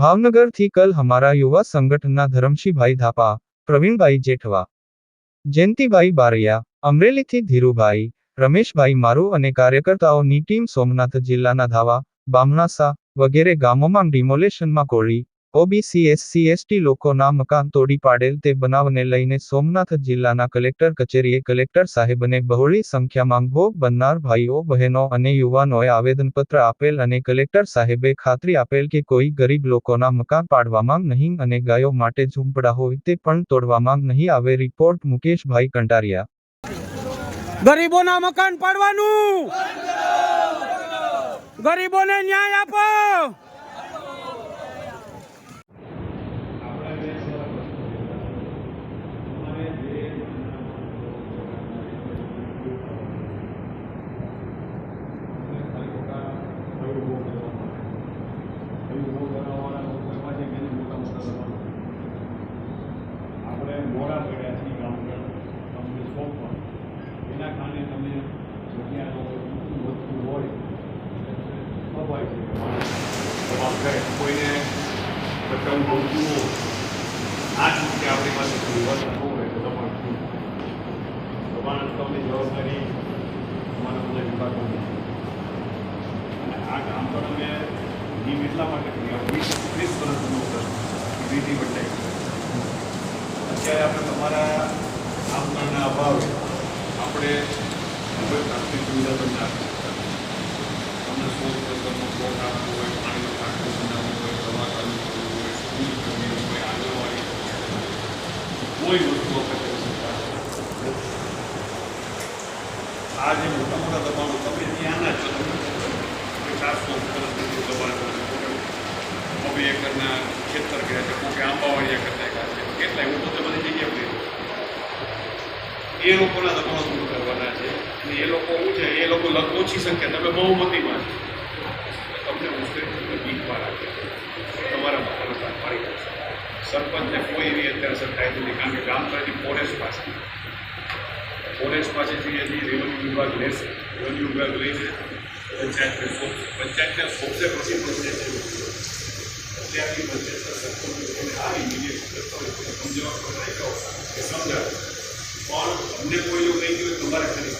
ભાવનગરથી કલ હમારા યુવા સંગઠનના ધરમશીભાઈ ધાપા, પ્રવીણભાઈ જેઠવા, જયંતિભાઈ બારૈયા, અમરેલીથી ધીરુભાઈ, રમેશભાઈ મારુ અને કાર્યકર્તાઓની ટીમ સોમનાથ જિલ્લાના ધાવા, બામણાસા વગેરે ગામોમાં ડિમોલેશનમાં કોળી ઓબીસી, એસસી, એસટી લોકોના મકાન તોડી પાડેલ તે બનાવને લઈને સોમનાથ જિલ્લાના કલેક્ટર કચેરીએ કલેક્ટર સાહેબને બહોળી સંખ્યામાં ભોગ બનનાર ભાઈઓ, બહેનો અને યુવાનોએ આવેદનપત્ર આપેલ અને કલેક્ટર સાહેબે ખાતરી આપેલ કે કોઈ ગરીબ લોકોના મકાન પાડવામાં નહીં અને ગાયો માટે ઝૂંપડા હોય તે પણ તોડવામાં નહીં આવે રિપોર્ટ મુકેશભાઈ કંટારિયા. ગરીબોના મકાન પાડવાનું! ગરીબોને ન્યાય આપો! જવાબ કરે કોઈને રકમ જોઈતું હોય આ જ રીતે આપણી કોઈ વર્ક હોય તો તમારું શું? તમને જવાબદારી તમારા બધા વિભાગોની અને આ કામ પણ અમે એટલા માટે કરી વીસ ત્રીસ વર્ષનો વીટી બદલાઈ અત્યારે આપણે તમારા આમના અભાવે આપણે કોઈ પ્રાથમિક સુવિધા પણ ના કોઈ વસ્તુ આપણે કરી આ જે મોટા મોટા દબાણો તમે ત્યાંના જ ચારસો વર્ષથી એકરના ખેતર ગયા છે કોઈ આંબાવાડિયા કરતા ગયા છે કેટલાય હું તો બધી જગ્યાએ એ લોકોના દબાણો દૂર કરવાના છે અને એ લોકો શું છે એ લોકો ઓછી સંખ્યા તમે બહુમતીમાં છો તમને મુશ્કેલી બીકમાં રાખે સરપંચને કોઈ એવી અત્યારે સરકારી નથી કારણ કે ગામ તરફથી ફોરેસ્ટ પાસે ફોરેસ્ટ પાસેથી હજી રેવન્યુ વિભાગ લેશે રેવન્યુ વિભાગ લઈને પંચાયતને સોંપશે પંચાયતને સોંપશે પછી પંચાયત અત્યારથી પંચાયતના સરપંચ આવી મિનિટ સમજાવવા પણ કે સમજાવે પણ અમને કોઈ એવું નહીં કહ્યું તમારે કરી